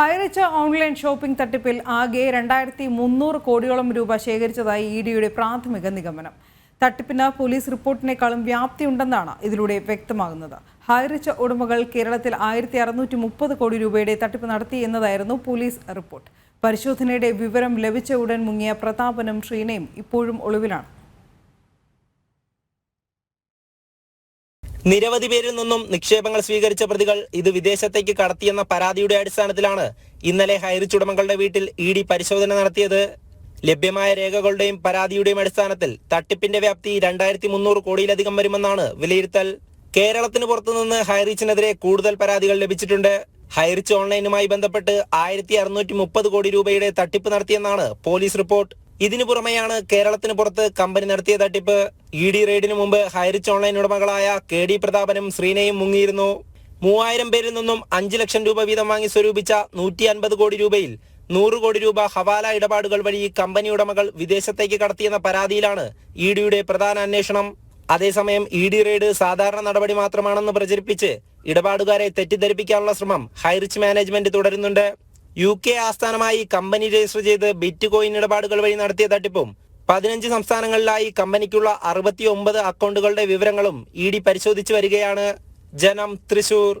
ഹൈറിച്ച online shopping തട്ടിപ്പിൽ ആകെ രണ്ടായിരത്തി മുന്നൂറ് കോടിയോളം രൂപ ശേഖരിച്ചതായി ഇ ഡിയുടെ പ്രാഥമിക നിഗമനം. തട്ടിപ്പിന് പോലീസ് റിപ്പോർട്ടിനേക്കാളും വ്യാപ്തിയുണ്ടെന്നാണ് ഇതിലൂടെ വ്യക്തമാകുന്നത്. ഹൈറിച്ച ഉടമകൾ കേരളത്തിൽ ആയിരത്തി അറുന്നൂറ്റി മുപ്പത് കോടി രൂപയുടെ തട്ടിപ്പ് നടത്തി എന്നതായിരുന്നു പോലീസ് റിപ്പോർട്ട്. പരിശോധനയുടെ വിവരം ലഭിച്ച ഉടൻ മുങ്ങിയ പ്രതാപനും ശ്രീനയും ഇപ്പോഴും ഒളിവിലാണ്. നിരവധി പേരിൽ നിന്നും നിക്ഷേപങ്ങൾ സ്വീകരിച്ച പ്രതികൾ ഇത് വിദേശത്തേക്ക് കടത്തിയെന്ന പരാതിയുടെ അടിസ്ഥാനത്തിലാണ് ഇന്നലെ ഹൈറിച്ച് ഉടമകളുടെ വീട്ടിൽ ഇ ഡി പരിശോധന നടത്തിയത്. ലഭ്യമായ രേഖകളുടെയും പരാതിയുടെയും അടിസ്ഥാനത്തിൽ തട്ടിപ്പിന്റെ വ്യാപ്തി രണ്ടായിരത്തി മുന്നൂറ് കോടിയിലധികം വരുമെന്നാണ് വിലയിരുത്തൽ. കേരളത്തിന് പുറത്തുനിന്ന് ഹൈറിച്ചിനെതിരെ കൂടുതൽ പരാതികൾ ലഭിച്ചിട്ടുണ്ട്. ഹൈറിച്ച് ഓൺലൈനുമായി ബന്ധപ്പെട്ട് ആയിരത്തി കോടി രൂപയുടെ തട്ടിപ്പ് നടത്തിയെന്നാണ് പോലീസ് റിപ്പോർട്ട്. ഇതിനു പുറമെയാണ് കേരളത്തിന് പുറത്ത് കമ്പനി നടത്തിയ തട്ടിപ്പ് ഇ ഡി റെയ്ഡിന് മുമ്പ് ഹൈറിച്ച് ഓൺലൈൻ ഉടമകളായ കെ ഡി പ്രതാപനും ശ്രീനയും മുങ്ങിയിരുന്നു. മൂവായിരം പേരിൽ നിന്നും അഞ്ചു ലക്ഷം രൂപ വീതം വാങ്ങി സ്വരൂപിച്ച നൂറ്റി അൻപത് കോടി രൂപയിൽ നൂറ് കോടി രൂപ ഹവാല ഇടപാടുകൾ വഴി കമ്പനി ഉടമകൾ വിദേശത്തേക്ക് കടത്തിയെന്ന പരാതിയിലാണ് ഇ ഡിയുടെ പ്രധാന അന്വേഷണം. അതേസമയം ഇ ഡി റെയ്ഡ് സാധാരണ നടപടി മാത്രമാണെന്ന് പ്രചരിപ്പിച്ച് ഇടപാടുകാരെ തെറ്റിദ്ധരിപ്പിക്കാനുള്ള ശ്രമം ഹൈറിച്ച് മാനേജ്മെന്റ് തുടരുന്നുണ്ട്. യു കെ ആസ്ഥാനമായി കമ്പനി രജിസ്റ്റർ ചെയ്ത് ബിറ്റ് കോയിൻ ഇടപാടുകൾ വഴി നടത്തിയ തട്ടിപ്പും പതിനഞ്ച് സംസ്ഥാനങ്ങളിലായി കമ്പനിക്കുള്ള അറുപത്തി ഒമ്പത് അക്കൗണ്ടുകളുടെ വിവരങ്ങളും ഇ ഡി പരിശോധിച്ചു വരികയാണ്. ജനം തൃശൂർ.